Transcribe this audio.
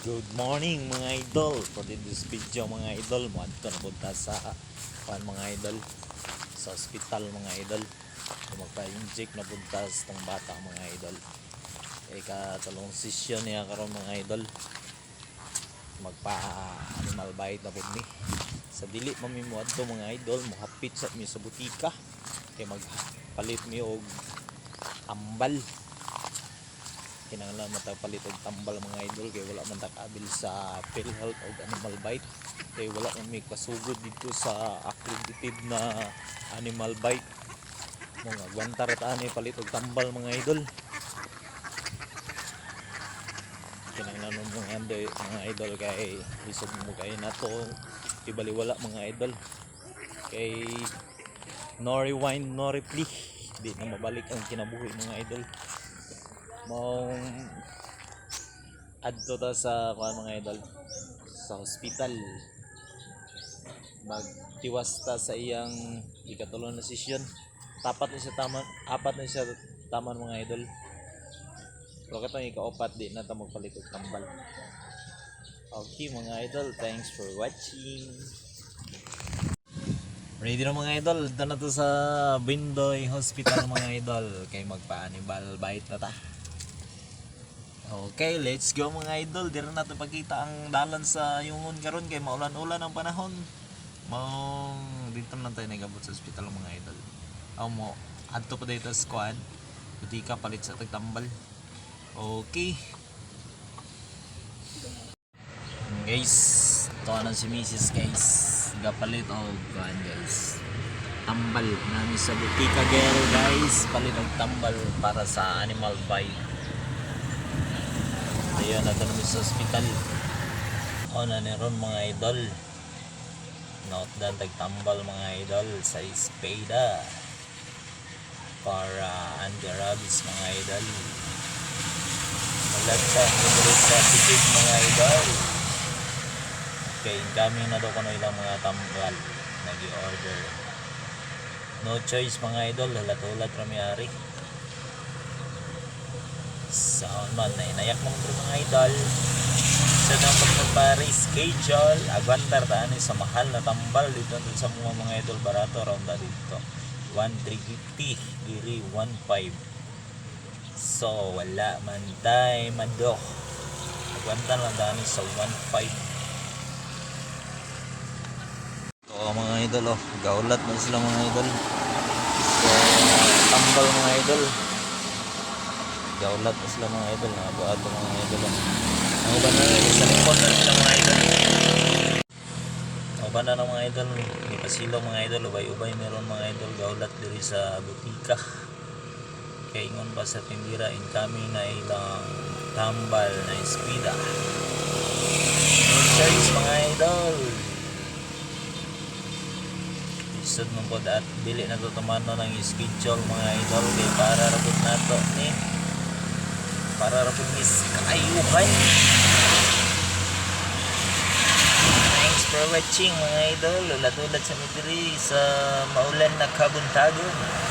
Good morning mga idol. For this video mga idol, mo adto na punta sa kuan mga idol sa ospital mga idol. Magpa-inject na punta sa tong bata mga idol. Kay katalong session niya karon mga idol. Magpa animal bite na pud ni. Sa dili man mi mo adto mga idol, mohapit sa mi sa butika. Kay magpalit mi og ambal kinahanglan matagpalit og tambal mga idol kay wala man takabil sa PhilHealth o animal bite. Kay wala man may kasugod dito sa accredited na animal bite. Mga gwantar ta ani palit og tambal mga idol. Mo mga idol, mga idol kay isog mo kay nato tibali wala mga idol. Kay no rewind no replay di na mabalik ang kinabuhi mga idol mong adto ta sa kuan mga idol sa hospital. Magtiwas ta sa iyang ikatulong na session tapat na siya taman apat na siya taman mga idol. Pero katong ikaapat di na ta magpalit og tambal. Okay mga idol thanks for watching. Ready na mga idol, dito na to sa Bindoy Hospital mga idol. Kay magpa-animal bite na ta. Okay, let's go mga idol. Dira na to pakita ang dalan sa yungon karon kay maulan-ulan ang panahon. Mong dito na tayo nagabot sa hospital mga idol. Aw mo adto pa dito squad. Butika palit sa tagtambal. Okay. Guys, ito na si Mrs. guys. Gapalit o kuan guys. Tambal namin sa butika girl guys. Palit og tambal para sa animal bite. Ayun, nato namin sa hospital. O na ni ron mga idol. Note dan tagtambal mga idol sa espada. Para anti-rabies mga idol. Mo sa tikid mga idol. Okay, incoming na daw ko na ilang mga tambal. Nag-order. No choice mga idol. Halat-ulat rami ari. Sound man na inayak mong mga idol. Sa dapat magpa-reschedule, agwantar taan sa mahal na tambal dito dun sa mga mga idol barato around na dito. 1,350 diri 1,500. So, wala man tayo madok. Agwantar lang daan sa 1,500. Ito mga idol oh, gaulat na sila mga idol. So, tambal mga idol. Gaulat na sila mga idol, nabuhat mga idol. Ang uban na rin sa likod na mga idol. Ang uban na ng mga idol, may pasilaw mga idol, ubay-ubay meron mga idol, gaulat diri sa butika. Kaya ingon pa sa tindira, incoming na ilang tambal na espida. Choice mga idol. Isod mo po at dili na to tumano ng schedule mga idol kay para rabot na para rabot ni kaayuhan. Thanks for watching mga idol. Ulat-ulat sa midiri sa maulan na kabuntagon.